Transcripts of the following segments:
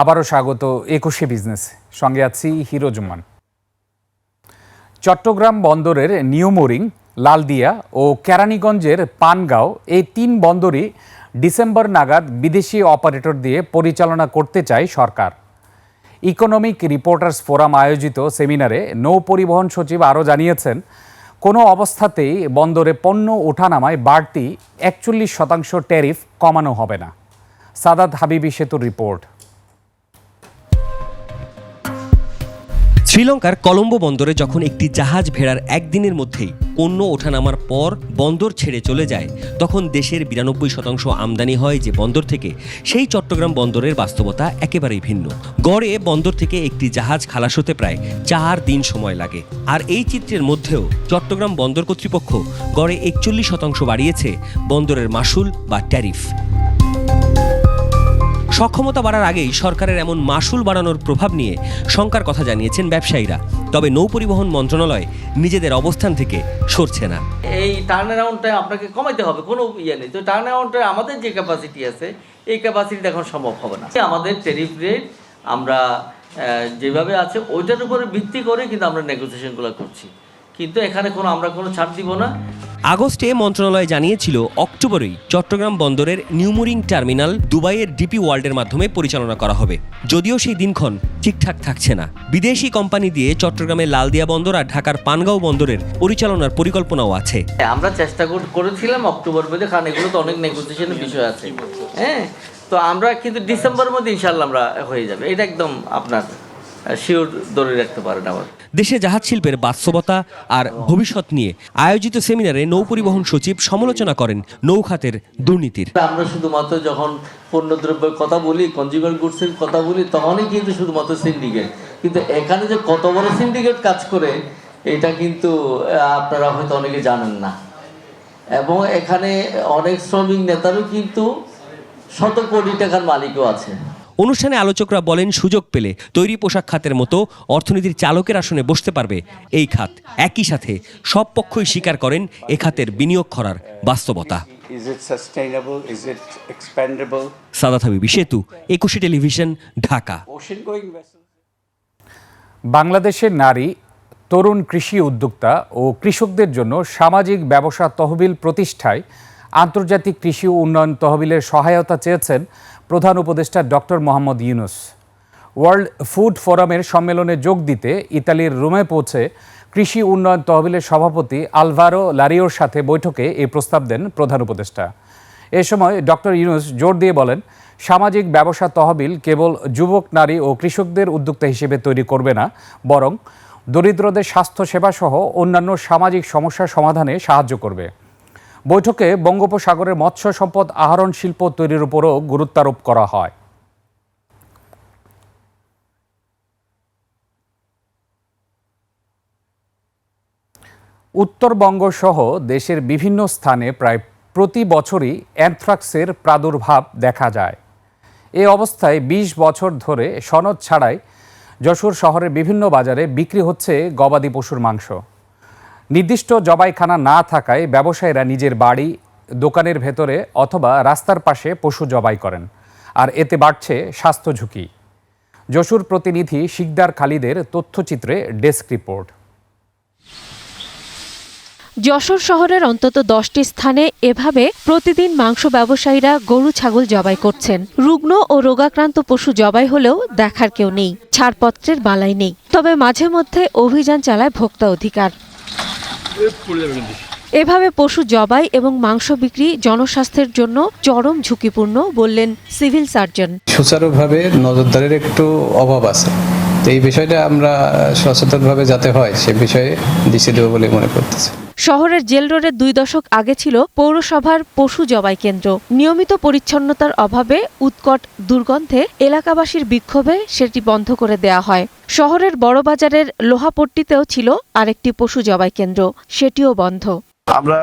আবারও স্বাগত একুশে বিজনেস। সঙ্গে আছি হিরো জুমান চট্টগ্রাম বন্দরের নিউমোরিং লালদিয়া ও কেরানীগঞ্জের পানগাঁও এই তিন বন্দরই ডিসেম্বর নাগাদ বিদেশি অপারেটর দিয়ে পরিচালনা করতে চায় সরকার। ইকোনমিক রিপোর্টার্স ফোরাম আয়োজিত সেমিনারে নৌ পরিবহন সচিব আরও জানিয়েছেন, কোনো অবস্থাতেই বন্দরে পণ্য ওঠানামায় বাড়তি একচল্লিশ শতাংশ ট্যারিফ কমানো হবে না। সাদাত হাবিবি সেতুর রিপোর্ট। শ্রীলঙ্কার কলম্বো বন্দরে যখন একটি জাহাজ ভেড়ার একদিনের মধ্যেই পণ্য ওঠানামার পর বন্দর ছেড়ে চলে যায়, তখন দেশের বিরানব্বই শতাংশ আমদানি হয় যে বন্দর থেকে, সেই চট্টগ্রাম বন্দরের বাস্তবতা একেবারেই ভিন্ন। গড়ে বন্দর থেকে একটি জাহাজ খালাস হতে প্রায় চার দিন সময় লাগে। আর এই চিত্রের মধ্যেও চট্টগ্রাম বন্দর কর্তৃপক্ষ গড়ে একচল্লিশ শতাংশ বাড়িয়েছে বন্দরের মাসুল বা ট্যারিফ। সক্ষমতা বাড়ার আগেই সরকারের এমন মাসুল বাড়ানোর প্রভাব নিয়ে শঙ্কার কথা জানিয়েছেন ব্যবসায়ীরা। তবে নৌপরিবহন মন্ত্রণালয় নিজেদের অবস্থান থেকে সরছে না। এই টার্ন অ্যারাউন্ডটা আপনাকে কমাইতে হবে, কোনো ইয়ে নেই। তো টার্ন অ্যারাউন্ডে আমাদের যে ক্যাপাসিটি আছে, এই ক্যাপাসিটি এখন সম্ভব হবে না। আমাদের টেরিফ রেট আমরা যেভাবে আছে, ওইটার উপরে ভিত্তি করে কিন্তু আমরা নেগোসিয়েশনগুলো করছি। কিন্তু এখানে কোনো, আমরা কোনো ছাড় দিব না। আগস্টে মন্ত্রণালয় জানিয়েছিল, অক্টোবরেই চট্টগ্রাম বন্দরের নিউমোরিং টার্মিনাল দুবাইয়ের ডিপি ওয়ার্ল্ডের মাধ্যমে পরিচালনা করা হবে। যদিও সেই দিনক্ষণ ঠিকঠাক থাকছে না। বিদেশি কোম্পানি দিয়ে চট্টগ্রামের লালদিয়া বন্দর আর ঢাকার পানগাঁও বন্দরের পরিচালনার পরিকল্পনাও আছে। আমরা চেষ্টা কর- করেছিলাম অক্টোবর মধ্যে, কারণ এগুলো তো অনেক নেগোসিয়েশনের বিষয় আছে। হ্যাঁ তো আমরা কিন্তু ডিসেম্বর মধ্যে ইনশাল্লাহ আমরা হয়ে যাবে। এটা একদম আপনার শিওর ধরে রাখতে পারেন আবার দেশে জাহাজ শিল্পের বাস্তবতা আর ভবিষ্যৎ নিয়ে আয়োজিত সেমিনারে নৌপরিবহন সচিব সমালোচনা করেন নৌখাতের দুর্নীতির। আমরা শুধুমাত্র যখন পণ্যদ্রব্যের কথা বলি কনজিউমার গুডসের কথা বলি, তখনই কিন্তু শুধুমাত্র সিন্ডিকেট কিন্তু এখানে যে কত বড় সিন্ডিকেট কাজ করে, এটা কিন্তু আপনারা হয়তো অনেকে জানেন না। এবং এখানে অনেক শ্রমিক নেতারও কিন্তু শত কোটি টাকার মালিকও আছে। অনুষ্ঠানে আলোচকরা বলেন সুযোগ পেলে তৈরি পোশাক খাতের মতো অর্থনীতির চালকের আসনে বসতে পারবে এই খাত একই সাথে সব পক্ষই স্বীকার করেন এ খাতের বিনিয়োগ করার বাস্তবতা? সাদাত হাবিবি সেতু একুশে টেলিভিশন ঢাকা. বাংলাদেশের নারী তরুণ কৃষি উদ্যোক্তা ও কৃষকদের জন্য সামাজিক ব্যবসা তহবিল প্রতিষ্ঠায় আন্তর্জাতিক কৃষি উন্নয়ন তহবিলের সহায়তা চেয়েছেন প্রধান উপদেষ্টা doctor Muhammad Yunus. World food ফোরামের সম্মেলনে যোগ দিতে ইতালির রোমে পৌঁছে কৃষি উন্নয়ন তহবিলের সভাপতি আলভারো লারিওর সাথে বৈঠকে এই প্রস্তাব দেন প্রধান উপদেষ্টা। এ সময় ডক্টর ইউনুস জোর দিয়ে বলেন, সামাজিক ব্যবসা তহবিল কেবল যুবক, নারী ও কৃষকদের উদ্যোক্তা হিসেবে তৈরি করবে না, বরং দরিদ্রদের স্বাস্থ্যসেবা সহ অন্যান্য সামাজিক সমস্যার সমাধানে সাহায্য করবে। বৈঠকে বঙ্গোপসাগরের মৎস্য সম্পদ আহরণ শিল্প তৈরির উপরও গুরুত্বারোপ করা হয়। উত্তরবঙ্গ সহ দেশের বিভিন্ন স্থানে প্রায় প্রতি বছরই অ্যানথ্রাক্সের প্রাদুর্ভাব দেখা যায়। এ অবস্থায় ২০ বছর ধরে সনদ ছাড়াই যশোর শহরের বিভিন্ন বাজারে বিক্রি হচ্ছে গবাদি পশুর মাংস। নির্দিষ্ট জবাইখানা না থাকায় ব্যবসায়ীরা নিজের বাড়ি, দোকানের ভেতরে অথবা রাস্তার পাশে পশু জবাই করেন। আর এতে বাড়ছে স্বাস্থ্য ঝুঁকি। যশোর প্রতিনিধি শিকদার খালিদের তথ্যচিত্রে ডেস্ক রিপোর্ট। যশোর শহরের অন্তত দশটি স্থানে এভাবে প্রতিদিন মাংস ব্যবসায়ীরা গরু, ছাগল জবাই করছেন। রুগ্ন ও রোগাক্রান্ত পশু জবাই হলেও দেখার কেউ নেই। ছাড়পত্রের বালাই নেই। তবে মাঝে মধ্যে অভিযান চালায় ভোক্তা অধিকার। এভাবে পশু জবাই এবং মাংস বিক্রি জনস্বাস্থ্যের জন্য চরম ঝুঁকিপূর্ণ, বললেন সিভিল সার্জন। সুচারুভাবে নজরদারির একটু অভাব আছে। এই বিষয়টা আমরা সচেতনভাবে যাতে হয়, সে বিষয়ে দৃষ্টি দেবো বলে মনে করতেছি। শহরের জেল রোডের দুই দশক আগে ছিল পৌরসভার পশু জবাই কেন্দ্র। নিয়মিত পরিচ্ছন্নতার অভাবে উৎকট দুর্গন্ধে এলাকাবাসীর বিক্ষোভে সেটি বন্ধ করে দেয়া হয়। শহরের বড়বাজারের লোহাপট্টিতেও ছিল আরেকটি পশু জবাই কেন্দ্র, সেটিও বন্ধ। আমরা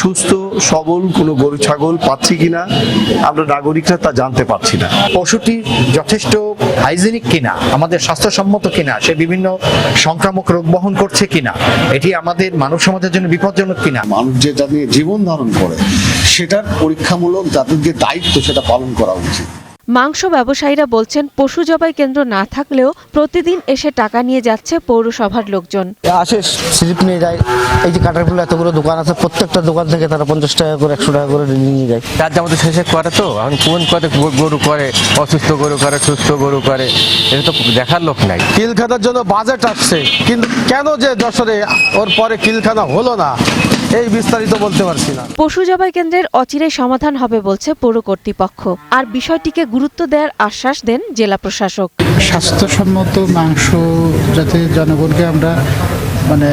সুস্থ সবল কোনো গরু ছাগল পাচ্ছি কিনা আমরা নাগরিকরা তা জানতে পারছি না। পশুটি যথেষ্ট হাইজেনিক কিনা আমাদের স্বাস্থ্যসম্মত কিনা সে বিভিন্ন সংক্রামক রোগ বহন করছে কিনা এটি আমাদের মানব সমাজের জন্য বিপজ্জনক কিনা? মানুষ যে যাতে জীবন ধারণ করে সেটার পরীক্ষামূলক যাদের যে দায়িত্ব সেটা পালন করা উচিত। মাংস ব্যবসায়ীরা বলছেন পশু জবাই কেন্দ্র না থাকলেও প্রতিদিন এসে টাকা নিয়ে যাচ্ছে পৌরসভার লোকজন। আসে স্লিপ নিয়ে যায়। এই যে কাটারগুলো এতগুলো দোকান আছে প্রত্যেকটা দোকান থেকে তারা পঞ্চাশ টাকা করে একশো টাকা করে নিয়ে যায়। তার যাবতীয় শেষে করে তো এখন কোন কত গরু করে অসুস্থ গরু করে সুস্থ গরু করে এটা তো দেখার লোক নাই। কিলখানার জন্য বাজেট আসছে কিন্তু কেন যে যশোরে ওর পরে কিলখানা হলো না? এই বিস্তারিত বলতে পারছি না। পশু জবাই কেন্দ্রের অচিরেই সমাধান হবে বলছে পৌর কর্তৃপক্ষ। আর বিষয়টিকে গুরুত্ব দেওয়ার আশ্বাস দেন জেলা প্রশাসক। স্বাস্থ্যসম্মত মাংস যাতে জনগণকে আমরা মানে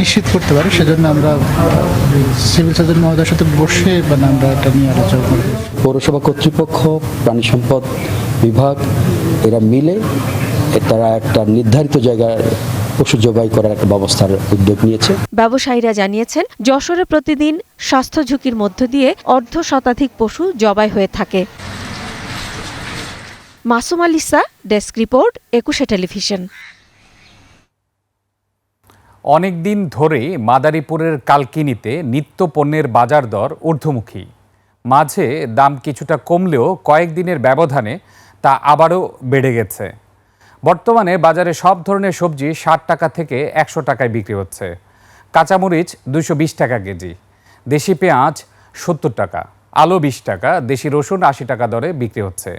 নিশ্চিত করতে পারি সেজন্য আমরা সিভিল সার্জন মহোদয়ের সাথে বসে মানে আমরা এটা নিয়ে আলোচনা করি পৌরসভা কর্তৃপক্ষ প্রাণী সম্পদ বিভাগ এরা মিলে তারা একটা নির্ধারিত জায়গায় পশু জবাই করার একটা ব্যবস্থার উদ্যোগ নিয়েছে। ব্যবসায়ীরা জানিয়েছেন যশোরে প্রতিদিন স্বাস্থ্য ঝুঁকির মধ্য দিয়ে অর্ধ শতাধিক পশু জবাই হয়ে থাকে। Masum Alisa desk report Ekushey television. অনেক দিন ধরে মাদারীপুরের কালকিনিতে নিত্য পণ্যের বাজার দর ঊর্ধ্বমুখী। মাঝে দাম কিছুটা কমলেও কয়েকদিনের ব্যবধানে তা আবারও বেড়ে গেছে। বর্তমানে বাজারে সব ধরনের সবজি ষাট টাকা থেকে একশো টাকায় বিক্রি হচ্ছে। কাঁচামরিচ দুশো বিশ টাকা কেজি, দেশি পেঁয়াজ সত্তর টাকা, আলু বিশ টাকা, দেশি রসুন আশি টাকা দরে বিক্রি হচ্ছে।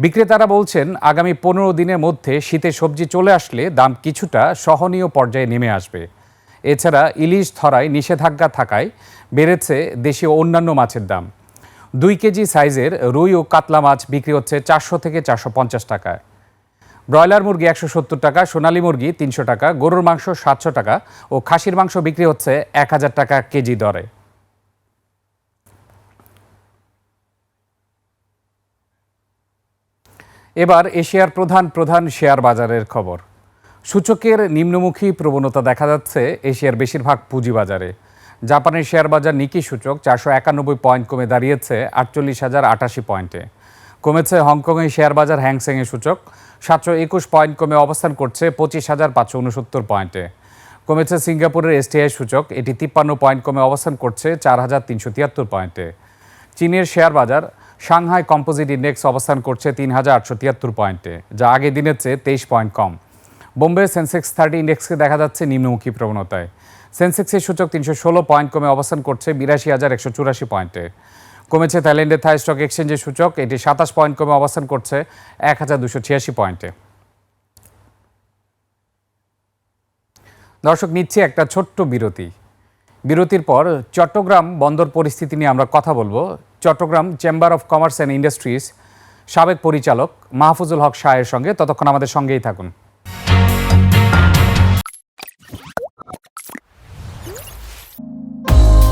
বিক্রেতারা বলছেন, আগামী পনেরো দিনের মধ্যে শীতের সবজি চলে আসলে দাম কিছুটা সহনীয় পর্যায়ে নেমে আসবে। এছাড়া ইলিশ ধরায় নিষেধাজ্ঞা থাকায় বেড়েছে দেশীয় অন্যান্য মাছের দাম। দুই কেজি সাইজের রুই ও কাতলা মাছ বিক্রি হচ্ছে চারশো থেকে চারশো পঞ্চাশ টাকায়। ব্রয়লার মুরগি একশো সত্তর টাকা, সোনালী মুরগি তিনশো টাকা, গরুর মাংস সাতশো টাকা ও খাসির মাংস বিক্রি হচ্ছে এক হাজার টাকা কেজি দরে। এবার এশিয়ার প্রধান প্রধান শেয়ার বাজারের খবর। সূচকের নিম্নমুখী প্রবণতা দেখা যাচ্ছে এশিয়ার বেশিরভাগ পুঁজিবাজারে। জাপানের শেয়ার বাজার নিকি সূচক চারশো একানব্বই পয়েন্ট কমে দাঁড়িয়েছে আটচল্লিশ হাজার আটাশি পয়েন্টে। কমেছে হংকংয়ের শেয়ার বাজার হ্যাংসেংয়ের সূচক। সাতশো একুশ পয়েন্ট কমে অবস্থান করছে পঁচিশ হাজার পাঁচশো উনসত্তর পয়েন্টে। কমেছে সিঙ্গাপুরের এসটিআই সূচক, এটি তিপ্পান্ন পয়েন্ট কমে অবস্থান করছে চার হাজার তিনশো তিয়াত্তর পয়েন্টে। চীনের শেয়ার বাজার, সাংহাই কম্পোজিট ইন্ডেক্স অবস্থান করছে তিন হাজার আটশো তিয়াত্তর পয়েন্টে, যা আগের দিনের চেয়ে তেইশ পয়েন্ট কম। বোম্বে সেন্সেক্স থার্টি ইন্ডেক্সকে দেখা যাচ্ছে নিম্নমুখী প্রবণতায়। সেন্সেক্সের সূচক তিনশো ষোলো পয়েন্ট কমে অবস্থান করছে বিরাশি হাজার একশো চুরাশি পয়েন্টে। কমেছে থাইল্যান্ডের থাই স্টক এক্সচেঞ্জের সূচক। এটি সাতাশ পয়েন্ট কমে অবস্থান করছে এক হাজার দুশো ছিয়াশি পয়েন্টে। দর্শক, নিচ্ছে একটা ছোট্ট বিরতি। বিরতির পর চট্টগ্রাম বন্দর পরিস্থিতি নিয়ে আমরা কথা বলব। Chittagong chamber of commerce and industries সাবেক পরিচালক মাহফুজুল হক শাহের সঙ্গে। ততক্ষণ আমাদের সঙ্গেই থাকুন।